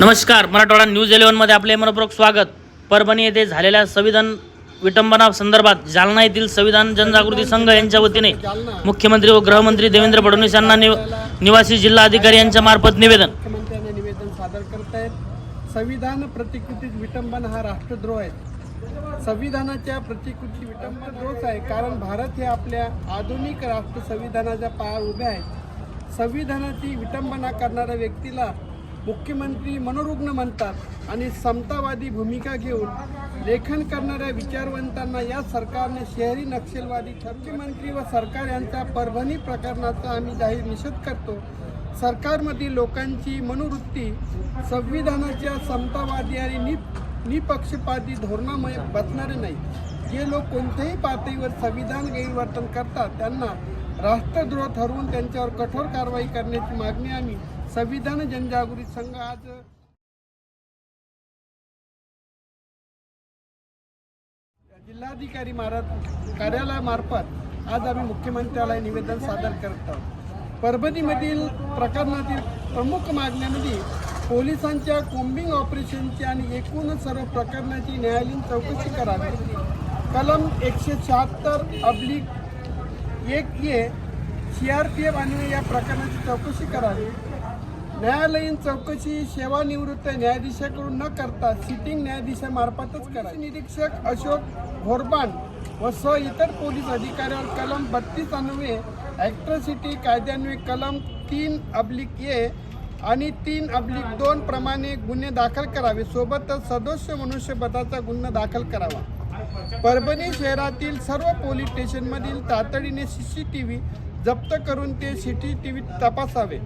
नमस्कार मराठवाडा न्यूज इलेव्हनमध्ये आपले मनपूर्वक स्वागत. परभणी येथे झालेल्या संविधान विटंबना संदर्भात जालना येथील संविधान जनजागृती संघ यांच्या वतीने मुख्यमंत्री व गृहमंत्री देवेंद्र फडणवीस यांना निव निवासी जिल्हा अधिकारी यांच्या मार्फत निवेदन. मुख्यमंत्र्यांना निवेदन सादर करत आहेत संविधान प्रतिकृतीत विटंबन हा राष्ट्रद्रोह आहे. संविधानाच्या प्रतिकृती विटंबन द्रोह आहे कारण भारत हे आपल्या आधुनिक राष्ट्र संविधानाच्या पाया उभे आहेत संविधानाची विटंबना करणाऱ्या व्यक्तीला मुख्यमंत्री मनोरुग्ण म्हणतात आणि समतावादी भूमिका घेऊन लेखन करणाऱ्या विचारवंतांना या सरकारने शहरी नक्षलवादी मुख्यमंत्री व सरकार यांच्या परभणी प्रकरणाचा आम्ही जाहीर निषेध करतो. सरकारमधील लोकांची मनोवृत्ती संविधानाच्या समतावादी आणि नि निपक्षपाती धोरणामुळे बसणारे नाही. जे लोक कोणत्याही पातळीवर संविधान गैरवर्तन करतात त्यांना राष्ट्रद्रोह ठरवून त्यांच्यावर कठोर कारवाई करण्याची मागणी आम्ही संविधान जनजागृती संघ आज जिल्हाधिकारी महाराज कार्यालयामार्फत आज आम्ही मुख्यमंत्र्याला निवेदन सादर करत आहोत. परभणीमधील प्रकरणातील प्रमुख मागण्यामध्ये म्हणजे पोलिसांच्या कोम्बिंग ऑपरेशनची आणि एकूण सर्व प्रकरणाची न्यायालयीन चौकशी करावी. कलम एकशे शहात्तर अब्लिक एक A C R P F आणि या प्रकरणाची चौकशी करावी. न्यायालयीन चौकशी सेवानिवृत्त न्यायाधीशाकडून न करता सिटिंग न्यायाधीशामार्फतच करावी. निरीक्षक अशोक घोरबान व स इतर पोलीस अधिकाऱ्यांवर कलम बत्तीस अन्वये ॲक्ट्रॉसिटी कायद्यान्वये कलम तीन अब्लिक ए आणि तीन अब्लिक दोन प्रमाणे गुन्हे दाखल करावे. सोबतच सदस्य मनुष्यबळाचा गुन्हा दाखल करावा. परभणी शहरातील सर्व पोलीस स्टेशनमधील तातडीने सी सी टी व्ही जप्त करून ते सी टी टी व्ही तपासावे.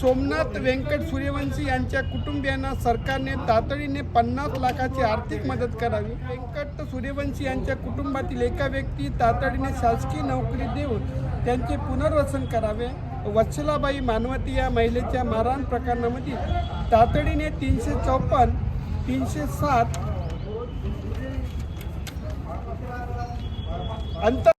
सोमनाथ व्यंकट सूर्यवंशी यांच्या कुटुंबियांना सरकारने तातडीने पन्नास लाखाची आर्थिक मदत करावी. व्यंकट सूर्यवंशी यांच्या कुटुंबातील एका व्यक्ती तातडीने शासकीय नोकरी देऊन त्यांचे पुनर्वसन करावे. वत्सलाबाई मानवती या महिलेच्या मारहाण प्रकरणामध्ये तातडीने तीनशे चौपन्न तीनशे सात अंतर